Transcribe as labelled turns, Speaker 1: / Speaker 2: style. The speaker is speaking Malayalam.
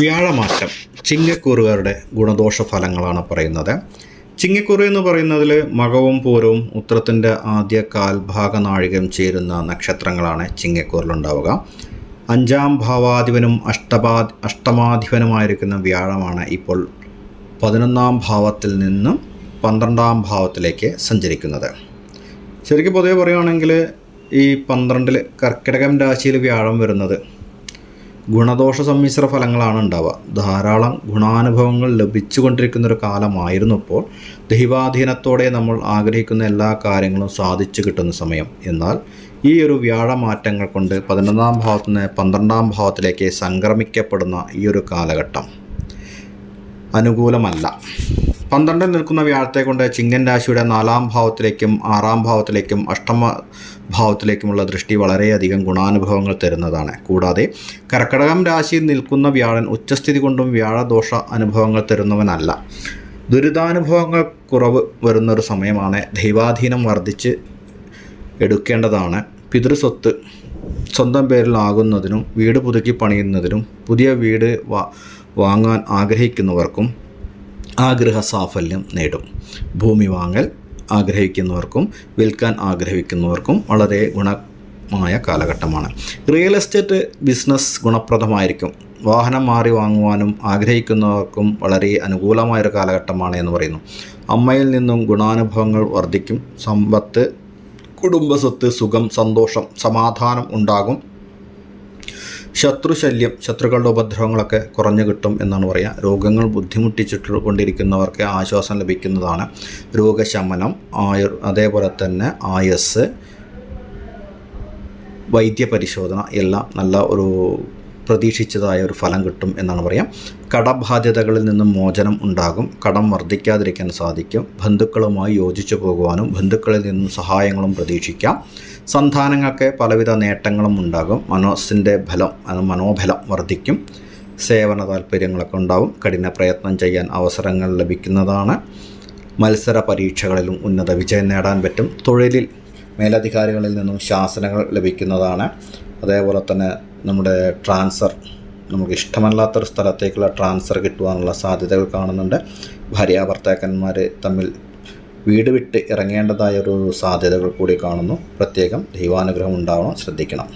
Speaker 1: വ്യാഴമാറ്റം ചിങ്ങക്കൂറുകാരുടെ ഗുണദോഷ ഫലങ്ങളാണ് പറയുന്നത്. ചിങ്ങക്കുറി എന്ന് പറയുന്നതിൽ മകവും പൂരവും ഉത്രത്തിന്റെ ആദ്യ കാൽഭാഗ നാഴികം ചേരുന്ന നക്ഷത്രങ്ങളാണ് ചിങ്ങക്കൂറിലുണ്ടാവുക. അഞ്ചാം ഭാവാധിപനും അഷ്ടപാ അഷ്ടമാധിപനുമായിരിക്കുന്ന വ്യാഴമാണ് ഇപ്പോൾ പതിനൊന്നാം ഭാവത്തിൽ നിന്നും പന്ത്രണ്ടാം ഭാവത്തിലേക്ക് സഞ്ചരിക്കുന്നത്. ശരിക്കും പൊതുവെ പറയുകയാണെങ്കിൽ ഈ പന്ത്രണ്ടിൽ കർക്കിടകം രാശിയിൽ വ്യാഴം വരുന്നത് ഗുണദോഷ സമ്മിശ്ര ഫലങ്ങളാണ് ഉണ്ടാവുക. ധാരാളം ഗുണാനുഭവങ്ങൾ ലഭിച്ചുകൊണ്ടിരിക്കുന്ന ഒരു കാലമായിരുന്നു ഇപ്പോൾ ദൈവാധീനത്തോടെ നമ്മൾ ആഗ്രഹിക്കുന്ന എല്ലാ കാര്യങ്ങളും സാധിച്ചു കിട്ടുന്ന സമയം. എന്നാൽ ഈ ഒരു വ്യാഴമാറ്റങ്ങൾ കൊണ്ട് പതിനൊന്നാം ഭാവത്തിൽ നിന്ന് പന്ത്രണ്ടാം ഭാവത്തിലേക്ക് സംക്രമിക്കപ്പെടുന്ന ഈ ഒരു കാലഘട്ടം അനുകൂലമല്ല. പന്ത്രണ്ടിൽ നിൽക്കുന്ന വ്യാഴത്തെ കൊണ്ട് ചിങ്ങൻ രാശിയുടെ നാലാം ഭാവത്തിലേക്കും ആറാം ഭാവത്തിലേക്കും അഷ്ടമ ഭാവത്തിലേക്കുമുള്ള ദൃഷ്ടി വളരെയധികം ഗുണാനുഭവങ്ങൾ തരുന്നതാണ്. കൂടാതെ കർക്കടകം രാശിയിൽ നിൽക്കുന്ന വ്യാഴൻ ഉച്ചസ്ഥിതി കൊണ്ടും വ്യാഴദോഷ അനുഭവങ്ങൾ തരുന്നവനല്ല. ദുരിതാനുഭവങ്ങൾ കുറവ് വരുന്നൊരു സമയമാണ് ദൈവാധീനം വർദ്ധിച്ച് എടുക്കേണ്ടതാണ്. പിതൃസ്വത്ത് സ്വന്തം പേരിലാകുന്നതിനും വീട് പുതുക്കി പണിയുന്നതിനും പുതിയ വീട് വാങ്ങാൻ ആഗ്രഹിക്കുന്നവർക്കും ആഗ്രഹ സാഫല്യം നേടും. ഭൂമി വാങ്ങൽ ആഗ്രഹിക്കുന്നവർക്കും വിൽക്കാൻ ആഗ്രഹിക്കുന്നവർക്കും വളരെ ഗുണമായ കാലഘട്ടമാണ്. റിയൽ എസ്റ്റേറ്റ് ബിസിനസ് ഗുണപ്രദമായിരിക്കും. വാഹനം മാറി വാങ്ങുവാനും ആഗ്രഹിക്കുന്നവർക്കും വളരെ അനുകൂലമായൊരു കാലഘട്ടമാണ് എന്ന് പറയുന്നു. അമ്മയിൽ നിന്നും ഗുണാനുഭവങ്ങൾ വർദ്ധിക്കും. സമ്പത്ത് കുടുംബസ്വത്ത് സുഖം സന്തോഷം സമാധാനം ഉണ്ടാകും. ശത്രുശല്യം ശത്രുക്കളുടെ ഉപദ്രവങ്ങളൊക്കെ കുറഞ്ഞു കിട്ടും എന്നാണ് പറയുക. രോഗങ്ങൾ ബുദ്ധിമുട്ടിച്ചിട്ട് കൊണ്ടിരിക്കുന്നവർക്ക് ആശ്വാസം ലഭിക്കുന്നതാണ് രോഗശമനം ആയുർ അതേപോലെ തന്നെ ആയസ് വൈദ്യപരിശോധന എല്ലാം നല്ല ഒരു പ്രതീക്ഷിച്ചതായ ഒരു ഫലം കിട്ടും എന്നാണ് പറയാം. കടബാധ്യതകളിൽ നിന്നും മോചനം ഉണ്ടാകും. കടം വർദ്ധിക്കാതിരിക്കാൻ സാധിക്കും. ബന്ധുക്കളുമായി യോജിച്ചു പോകുവാനും ബന്ധുക്കളിൽ നിന്നും സഹായങ്ങളും പ്രതീക്ഷിക്കാം. സന്താനങ്ങൾക്ക് പലവിധ നേട്ടങ്ങളും ഉണ്ടാകും. മനസ്സിന്റെ ഫലം മനോബലം വർദ്ധിക്കും. സേവന താല്പര്യങ്ങളൊക്കെ ഉണ്ടാവും. കഠിന പ്രയത്നം ചെയ്യാൻ അവസരങ്ങൾ ലഭിക്കുന്നതാണ്. മത്സര പരീക്ഷകളിലും ഉന്നത വിജയം നേടാൻ പറ്റും. തൊഴിലിൽ മേലധികാരികളിൽ നിന്നും ശാസനകൾ ലഭിക്കുന്നതാണ്. അതേപോലെ തന്നെ നമ്മുടെ ട്രാൻസ്ഫർ നമുക്ക് ഇഷ്ടമല്ലാത്തൊരു സ്ഥലത്തേക്കുള്ള ട്രാൻസ്ഫർ കിട്ടുവാനുള്ള സാധ്യതകൾ കാണുന്നുണ്ട്. ഭാര്യ ഭർത്താക്കന്മാർ തമ്മിൽ വീട് വിട്ട് ഇറങ്ങേണ്ടതായ ഒരു സാധ്യതകൾ കൂടി കാണുന്നു. പ്രത്യേകം ദൈവാനുഗ്രഹം ഉണ്ടാവണം ശ്രദ്ധിക്കണം.